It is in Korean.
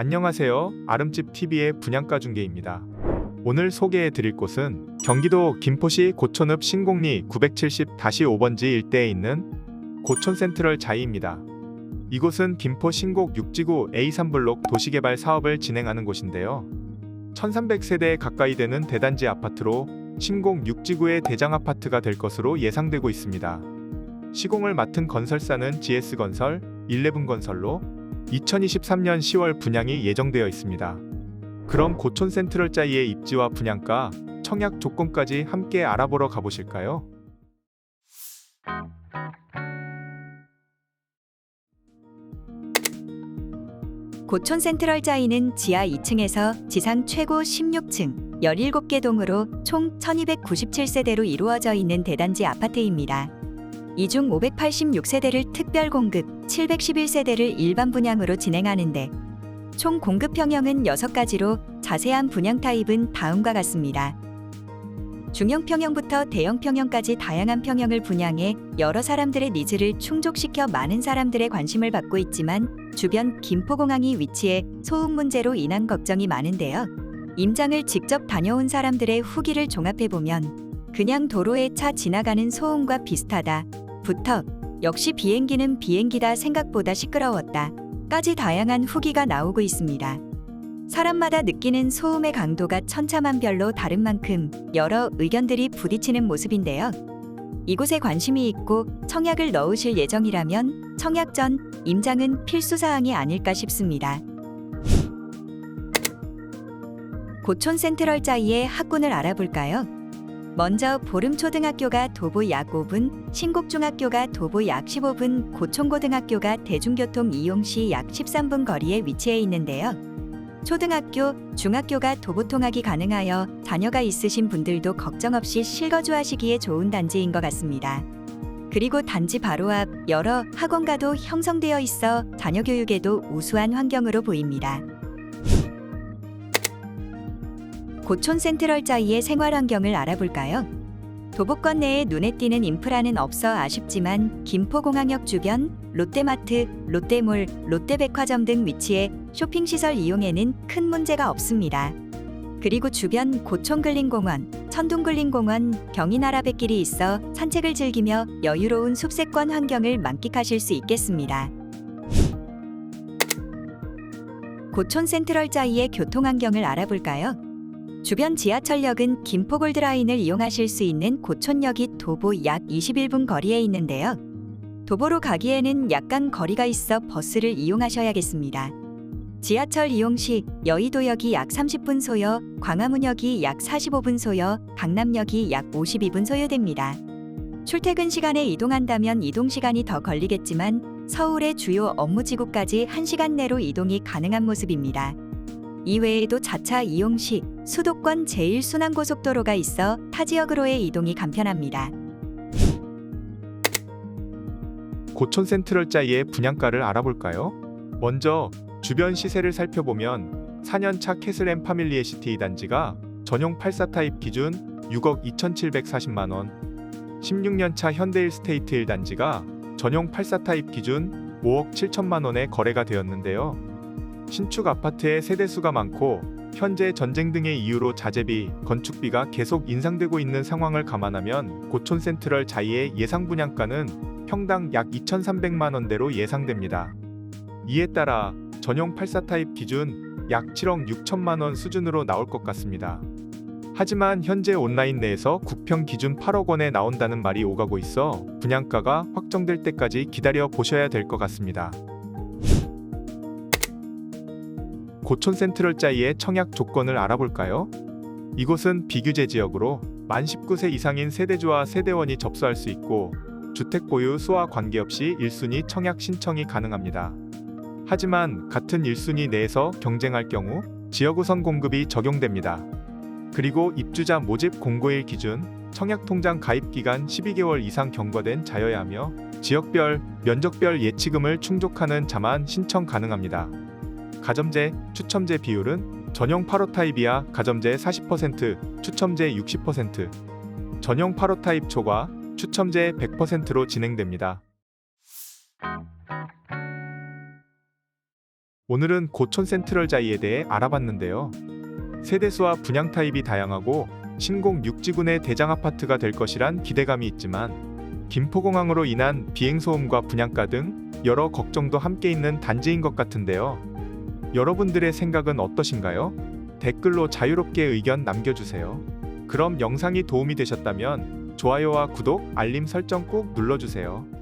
안녕하세요. 아름집 TV의 분양가 중개입니다. 오늘 소개해 드릴 곳은 경기도 김포시 고촌읍 신곡리 970-5번지 일대에 있는 고촌 센트럴 자이입니다. 이곳은 김포 신곡 6지구 A3블록 도시개발 사업을 진행하는 곳인데요. 1300세대에 가까이 되는 대단지 아파트로 신곡 6지구의 대장 아파트가 될 것으로 예상되고 있습니다. 시공을 맡은 건설사는 GS건설, 11건설로 2023년 10월 분양이 예정되어 있습니다. 그럼 고촌 센트럴 자이의 입지와 분양가, 청약 조건까지 함께 알아보러 가보실까요? 고촌 센트럴 자이는 지하 2층에서 지상 최고 16층 17개 동으로 총 1297세대로 이루어져 있는 대단지 아파트입니다. 이 중 586세대를 특별 공급, 711세대를 일반 분양으로 진행하는데 총 공급 평형은 6가지로 자세한 분양 타입은 다음과 같습니다. 중형 평형부터 대형 평형까지 다양한 평형을 분양해 여러 사람들의 니즈를 충족시켜 많은 사람들의 관심을 받고 있지만 주변 김포공항이 위치해 소음 문제로 인한 걱정이 많은데요. 임장을 직접 다녀온 사람들의 후기를 종합해 보면 그냥 도로에 차 지나가는 소음과 비슷하다. 부터 역시 비행기는 비행기다 생각보다 시끄러웠다. 까지 다양한 후기가 나오고 있습니다. 사람마다 느끼는 소음의 강도가 천차만별로 다른 만큼 여러 의견들이 부딪히는 모습인데요. 이곳에 관심이 있고 청약을 넣으실 예정이라면 청약 전 임장은 필수 사항이 아닐까 싶습니다. 고촌 센트럴 자이의 학군을 알아볼까요? 먼저 보름초등학교가 도보 약 5분, 신곡중학교가 도보 약 15분, 고촌고등학교가 대중교통 이용 시 약 13분 거리에 위치해 있는데요. 초등학교, 중학교가 도보 통학이 가능하여 자녀가 있으신 분들도 걱정 없이 실거주하시기에 좋은 단지인 것 같습니다. 그리고 단지 바로 앞 여러 학원가도 형성되어 있어 자녀 교육에도 우수한 환경으로 보입니다. 고촌 센트럴 자이의 생활 환경을 알아볼까요? 도보권 내에 눈에 띄는 인프라는 없어 아쉽지만 김포공항역 주변 롯데마트, 롯데몰, 롯데백화점 등 위치해 쇼핑시설 이용에는 큰 문제가 없습니다. 그리고 주변 고촌근린공원, 천둥근린공원, 경인아라뱃길이 있어 산책을 즐기며 여유로운 숲세권 환경을 만끽하실 수 있겠습니다. 고촌 센트럴 자이의 교통 환경을 알아볼까요? 주변 지하철역은 김포골드라인을 이용하실 수 있는 고촌역이 도보 약 21분 거리에 있는데요. 도보로 가기에는 약간 거리가 있어 버스를 이용하셔야겠습니다. 지하철 이용 시 여의도역이 약 30분 소요, 광화문역이 약 45분 소요, 강남역이 약 52분 소요됩니다. 출퇴근 시간에 이동한다면 이동 시간이 더 걸리겠지만 서울의 주요 업무 지구까지 1시간 내로 이동이 가능한 모습입니다. 이외에도 자차 이용 시 수도권 제1순환고속도로가 있어 타 지역으로의 이동이 간편합니다. 고촌 센트럴 자이의 분양가를 알아볼까요? 먼저 주변 시세를 살펴보면 4년차 캐슬앤 파밀리의 시티 단지가 전용 84 타입 기준 6억 2,740만 원, 16년차 현대일 스테이트 1 단지가 전용 84 타입 기준 5억 7천만 원에 거래가 되었는데요. 신축 아파트의 세대수가 많고 현재 전쟁 등의 이유로 자재비, 건축비가 계속 인상되고 있는 상황을 감안하면 고촌 센트럴 자이의 예상 분양가는 평당 약 2,300만 원대로 예상됩니다. 이에 따라 전용 84 타입 기준 약 7억 6천만 원 수준으로 나올 것 같습니다. 하지만 현재 온라인 내에서 국평 기준 8억 원에 나온다는 말이 오가고 있어 분양가가 확정될 때까지 기다려 보셔야 될 것 같습니다. 고촌 센트럴 자이의 청약 조건을 알아볼까요? 이곳은 비규제 지역으로 만 19세 이상인 세대주와 세대원이 접수할 수 있고 주택 보유 수와 관계없이 1순위 청약 신청이 가능합니다. 하지만 같은 1순위 내에서 경쟁할 경우 지역 우선 공급이 적용됩니다. 그리고 입주자 모집 공고일 기준 청약 통장 가입 기간 12개월 이상 경과된 자여야 하며 지역별, 면적별 예치금을 충족하는 자만 신청 가능합니다. 가점제, 추첨제 비율은 전용 8호 타입이야 가점제 40%, 추첨제 60%, 전용 8호 타입 초과, 추첨제 100%로 진행됩니다. 오늘은 고촌 센트럴 자이에 대해 알아봤는데요. 세대수와 분양 타입이 다양하고 신공 6지군의 대장 아파트가 될 것이란 기대감이 있지만 김포공항으로 인한 비행 소음과 분양가 등 여러 걱정도 함께 있는 단지인 것 같은데요. 여러분들의 생각은 어떠신가요? 댓글로 자유롭게 의견 남겨주세요. 그럼 영상이 도움이 되셨다면 좋아요와 구독, 알림 설정 꼭 눌러주세요.